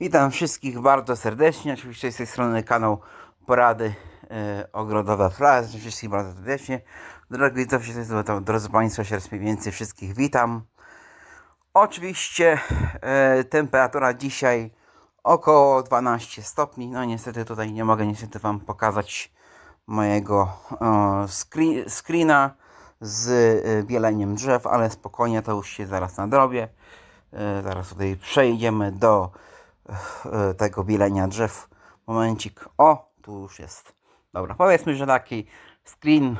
Witam wszystkich bardzo serdecznie. Oczywiście z tej strony kanał Porady e, Ogrodowe Frazy. Wszystkich bardzo serdecznie. Drogi widzowie, drodzy Państwo, się raz mniej więcej wszystkich witam. Oczywiście e, temperatura dzisiaj około 12 stopni. No niestety tutaj nie mogę niestety Wam pokazać mojego e, screen, screena z e, bieleniem drzew, ale spokojnie to już się zaraz nadrobię. E, zaraz tutaj przejdziemy do tego bielenia drzew. Momencik. O, tu już jest. Dobra, powiedzmy, że taki screen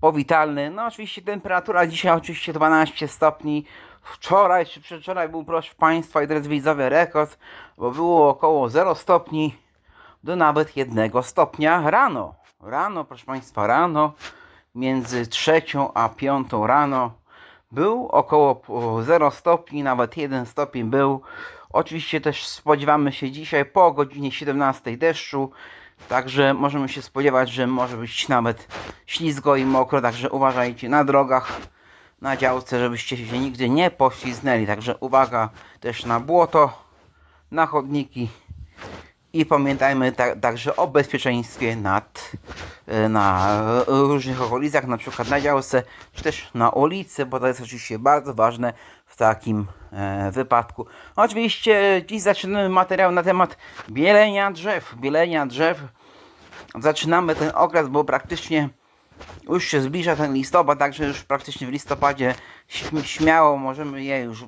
powitalny. No oczywiście temperatura dzisiaj oczywiście 12 stopni. Wczoraj czy przedwczoraj był proszę Państwa i drodzy widzowie rekord, bo było około 0 stopni do nawet 1 stopnia rano. Rano, proszę Państwa, rano między trzecią a piątą rano był około po 0 stopni, nawet 1 stopień był. Oczywiście też spodziewamy się dzisiaj po godzinie 17 deszczu, także możemy się spodziewać, że może być nawet ślizgo i mokro, także uważajcie na drogach, na działce, żebyście się nigdy nie pośliznęli. Także uwaga też na błoto, na chodniki i pamiętajmy ta, także o bezpieczeństwie nad, na różnych okolicach, na przykład na działce, czy też na ulicy, bo to jest oczywiście bardzo ważne w takim e, wypadku. Oczywiście dziś zaczynamy materiał na temat bielenia drzew. Bielenia drzew. Zaczynamy ten okres, bo praktycznie już się zbliża ten listopad, także już praktycznie w listopadzie śm- śmiało możemy je już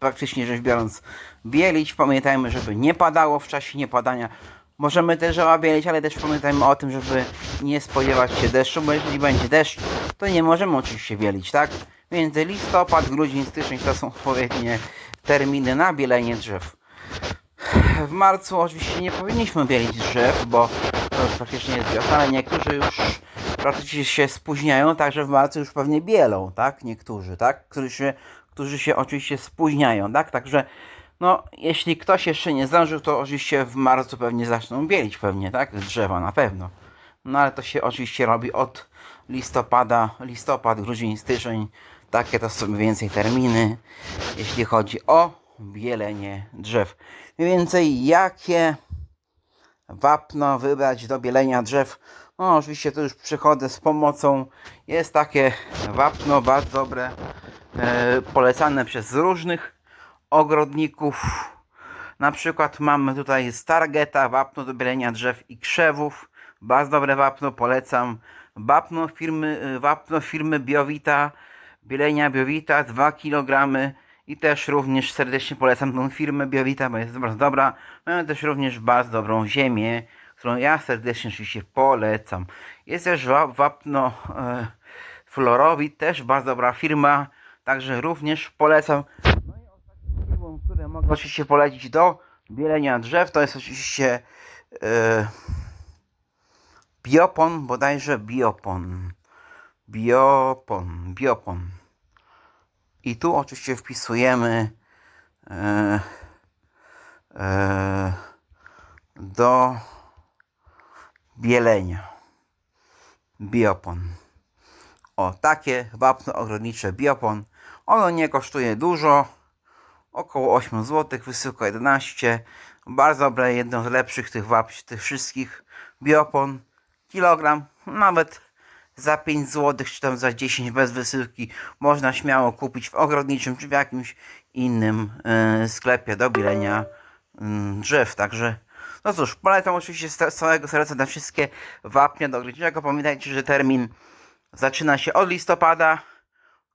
praktycznie rzecz biorąc bielić. Pamiętajmy, żeby nie padało w czasie niepadania. Możemy te drzewa bielić, ale też pamiętajmy o tym, żeby nie spodziewać się deszczu, bo jeżeli będzie deszcz, to nie możemy oczywiście bielić, tak? Więc listopad, grudzień, styczeń to są odpowiednie terminy na bielenie drzew. W marcu oczywiście nie powinniśmy bielić drzew, bo to już praktycznie jest wiosna, ale niektórzy już praktycznie się spóźniają, także w marcu już pewnie bielą, tak? Niektórzy, tak? Którzy się, którzy się oczywiście spóźniają, tak? Także no, jeśli ktoś jeszcze nie zdążył, to oczywiście w marcu pewnie zaczną bielić pewnie, tak? Drzewa na pewno. No ale to się oczywiście robi od listopada, listopad, grudzień, styczeń. Takie to są mniej więcej terminy, jeśli chodzi o bielenie drzew. Mniej więcej jakie wapno wybrać do bielenia drzew. No oczywiście tu już przychodzę z pomocą. Jest takie wapno bardzo dobre, e, polecane przez różnych ogrodników. Na przykład mamy tutaj z Targeta wapno do bielenia drzew i krzewów. Bardzo dobre wapno, polecam. Wapno firmy, e, wapno firmy Biowita, bielenia Biowita 2 kg i też również serdecznie polecam tą firmę Biowita, bo jest bardzo dobra. Mają też również bardzo dobrą ziemię, którą ja serdecznie oczywiście polecam. Jest też wa- wapno e, Florowit, też bardzo dobra firma, także również polecam. No i ostatnią firmą, które mogę oczywiście polecić do bielenia drzew, to jest oczywiście e, Biopon, bodajże Biopon. Biopon, Biopon. I tu oczywiście wpisujemy e, e, do bielenia. Biopon. O, takie wapno ogrodnicze Biopon. Ono nie kosztuje dużo. Około 8 zł, wysyłka 11. Bardzo dobre, jedno z lepszych tych wap, tych wszystkich Biopon. Kilogram, nawet za 5 zł, czy tam za 10 bez wysyłki można śmiało kupić w ogrodniczym czy w jakimś innym e, sklepie do bielenia mm, drzew. Także no cóż, polecam oczywiście z z całego serca na wszystkie wapnia do ogrodniczego. Pamiętajcie, że termin zaczyna się od listopada,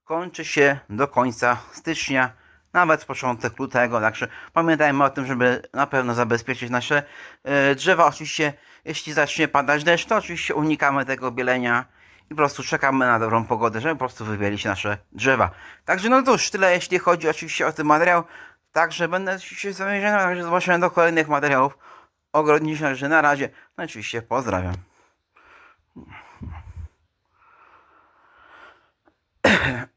kończy się do końca stycznia, nawet początek lutego. Także pamiętajmy o tym, żeby na pewno zabezpieczyć nasze e, drzewa. Oczywiście, jeśli zacznie padać deszcz, to oczywiście unikamy tego bielenia i po prostu czekamy na dobrą pogodę, żeby po prostu wybielić nasze drzewa. Także no cóż, tyle jeśli chodzi oczywiście o ten materiał. Także będę się zamierzał, także zobaczymy do kolejnych materiałów ogrodniczych. Także na razie, no oczywiście pozdrawiam.